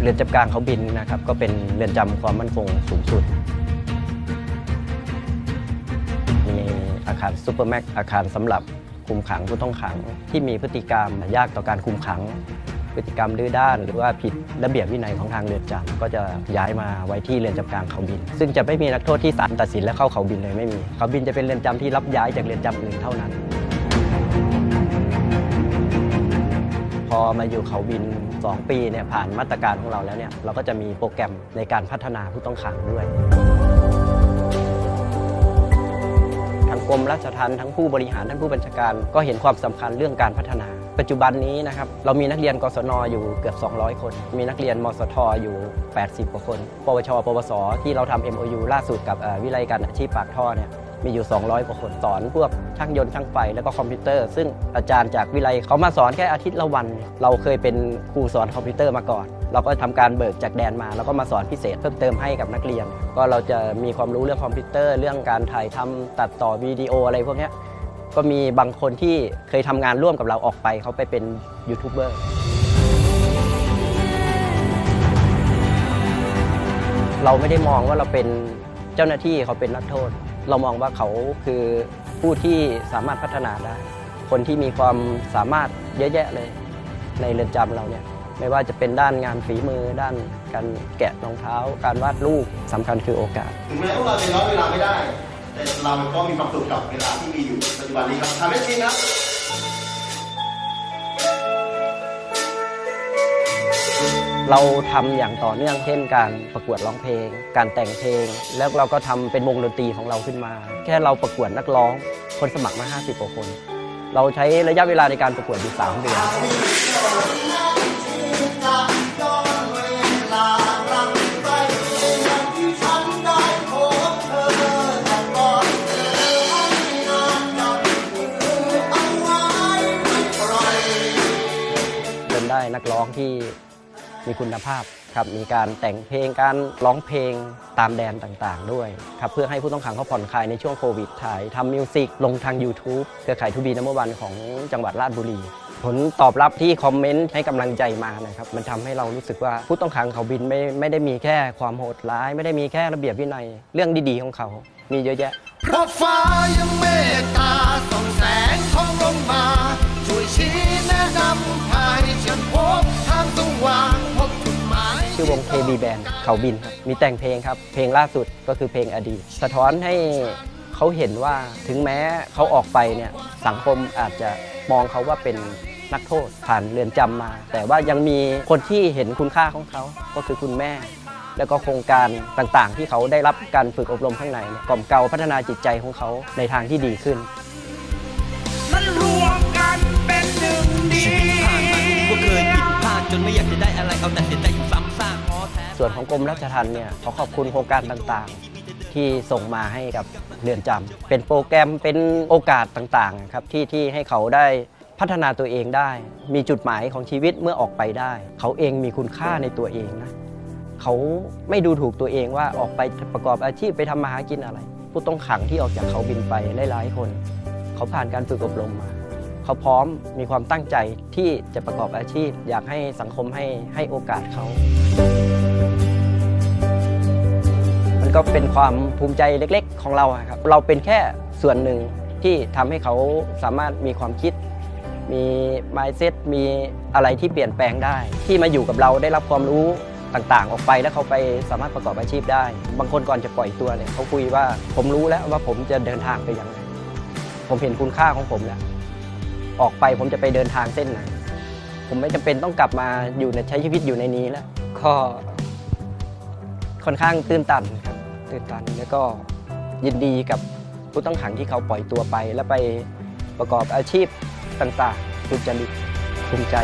เรือนจำกลางเขาบินนะครับ ก็เป็นเรือนจำความมั่นคงสูงสุด มีอาคารซูเปอร์แม็กอาคารสำหรับคุมขังผู้ต้องขัง ที่มีพฤติกรรมยากต่อการคุมขัง พฤติกรรมดื้อด้าน หรือว่าผิดระเบียบวินัยของทางเรือนจำก็จะย้ายมาไว้ที่เรือนจำกลางเขาบิน ซึ่งจะไม่มีนักโทษที่ศาลตัดสินและเข้าเขาบินเลยไม่มี เขาบินจะเป็นเรือนจำที่รับย้ายจากเรือนจำอื่นเท่านั้น พอมาอยู่เขาบิน 2 ปีเนี่ยผ่านมาตรการของเราแล้วเนี่ยเราก็จะมีโปรแกรมในการพัฒนาผู้ต้องขังด้วยทางกรมราชทัณฑ์ทั้งผู้บริหารท่านผู้บัญชาการ ก็เห็นความสำคัญเรื่องการพัฒนา ปัจจุบันนี้นะครับเรามีนักเรียนกศนอยู่เกือบ 200 คน มีนักเรียนมสทอยู่ 80 กว่าคน ปวช ปวส ที่เราทำ MOU ล่าสุดกับวิไลการอาชีพปากท่อเนี่ย มีอยู่ 200 กว่าคนสอนพวกช่างยนต์ช่างไฟแล้วก็คอมพิวเตอร์ ซึ่งอาจารย์จากวิไลเขามาสอนแค่อาทิตย์ละวัน เราเคยเป็นครูสอนคอมพิวเตอร์มาก่อน เราก็ทำการเบิกจากแดนมา แล้วก็มาสอนพิเศษเพิ่มเติมให้กับนักเรียน ก็เราจะมีความรู้เรื่องคอมพิวเตอร์ เรื่องการถ่ายทำตัดต่อวิดีโออะไรพวกนี้ก็มีบางคนที่เคยทำงานร่วมกับเราออกไปเขาไปเป็นยูทูบเบอร์เราไม่ได้มองว่าเราเป็นเจ้าหน้าที่เขาเป็นนักโทษ เรามองว่าเขาคือผู้ที่สามารถพัฒนาได้ คนที่มีความสามารถเยอะแยะเลย ในเรือนจำเราเนี่ยไม่ว่าจะเป็นด้านงานฝีมือด้านการแกะรองเท้า การวาดรูปสำคัญคือโอกาส ถึงแม้พวกเราจะย้อนเวลาไม่ได้ แต่เราก็มีความสุขกับเวลาที่มีอยู่ปัจจุบันนี้ครับทำให้จริงครับ เราทำอย่างต่อเนื่องเช่นการประกวดร้องเพลง การแต่งเพลง แล้วเราก็ทำเป็นวงดนตรีของเราขึ้นมา แค่เราประกวดนักร้องคนสมัครมา 50กว่าคน เราใช้ระยะเวลาในการประกวดอยู่3เดือนจนได้นักร้องที่ มีคุณภาพครับมีการแต่งเพลงการร้องเพลงตามแดนต่างๆ ด้วยครับเพื่อให้ผู้ต้องขังเขาผ่อนคลายในช่วงโควิดถ่ายทำมิวสิกลงทาง YouTube เครือข่ายทูบีนัมวันของจังหวัดราชบุรี ผลตอบรับที่คอมเมนต์ให้กำลังใจมานะครับมันทำให้เรารู้สึกว่าผู้ต้องขังเขาบินไม่ไม่ได้มีแค่ความโหดร้าย ไม่ได้มีแค่ระเบียบวินัยเรื่องดีๆของเขา มีเยอะแยะ เพราะฟ้ายังเมตตาส่องแสงของลงมา ชื่อวง KB Band เขาบินครับมีแต่งเพลงครับ เพลงล่าสุดก็คือเพลงอดีต สะท้อนให้เขาเห็นว่าถึงแม้เขาออกไปเนี่ยสังคมอาจจะมองเขาว่าเป็นนักโทษผ่านเรือนจำมา แต่ว่ายังมีคนที่เห็นคุณค่าของเขาก็คือคุณแม่ แล้วก็โครงการต่างๆ ที่เขาได้รับการฝึกอบรมข้างในเนี่ยกล่อมเกลาพัฒนาจิตใจของเขาในทางที่ดีขึ้นนั้นรวมกันเป็นหนึ่งเดีว่าเคยผิดพลาดจนไม่อยากจะได้อะไรเอาแต่เสียใจอยู่ซ้ำซากท้อแท้ ส่วนของกรมราชทัณฑ์เนี่ยขอขอบคุณโครงการต่างๆ ที่ส่งมาให้กับเรือนจำเป็นโปรแกรมเป็นโอกาสต่างๆครับที่ที่ให้เขาได้พัฒนาตัวเองได้ มีจุดหมายของชีวิตเมื่อออกไปได้ เขาเองมีคุณค่าในตัวเองนะเขาไม่ดูถูกตัวเองว่าออกไปประกอบอาชีพไปทำมาหากินอะไร ผู้ต้องขังที่ออกจากเขาบินไปหลายๆคน เขาผ่านการฝึกอบรมมา เขาพร้อมมีความตั้งใจที่จะประกอบอาชีพ อยากให้สังคมให้ให้โอกาสเขา ก็เป็นความภูมิใจเล็กๆ ของเราครับ เราเป็นแค่ส่วนหนึ่งที่ทำให้เขาสามารถมีความคิด มี mindset มีอะไรที่เปลี่ยนแปลงได้ ที่มาอยู่กับเราได้รับความรู้ต่างๆ ออกไปแล้วเขาไปสามารถประกอบอาชีพได้ บางคนก่อนจะปล่อยตัวเนี่ยเขาคุยว่าผมรู้แล้วว่าผมจะเดินทางไปยังไงผมเห็นคุณค่าของผมแล้วออกไปผมจะไปเดินทางเส้นไหนผมไม่จำเป็นต้องกลับมาอยู่ในใช้ชีวิตอยู่ในนี้แล้วก็ค่อนข้างตื้นตันครับ ตื่นตัน แล้วก็ยินดีกับผู้ต้องขังที่เขาปล่อยตัวไป แล้วไปประกอบอาชีพต่างๆสุจริตภูมิใจ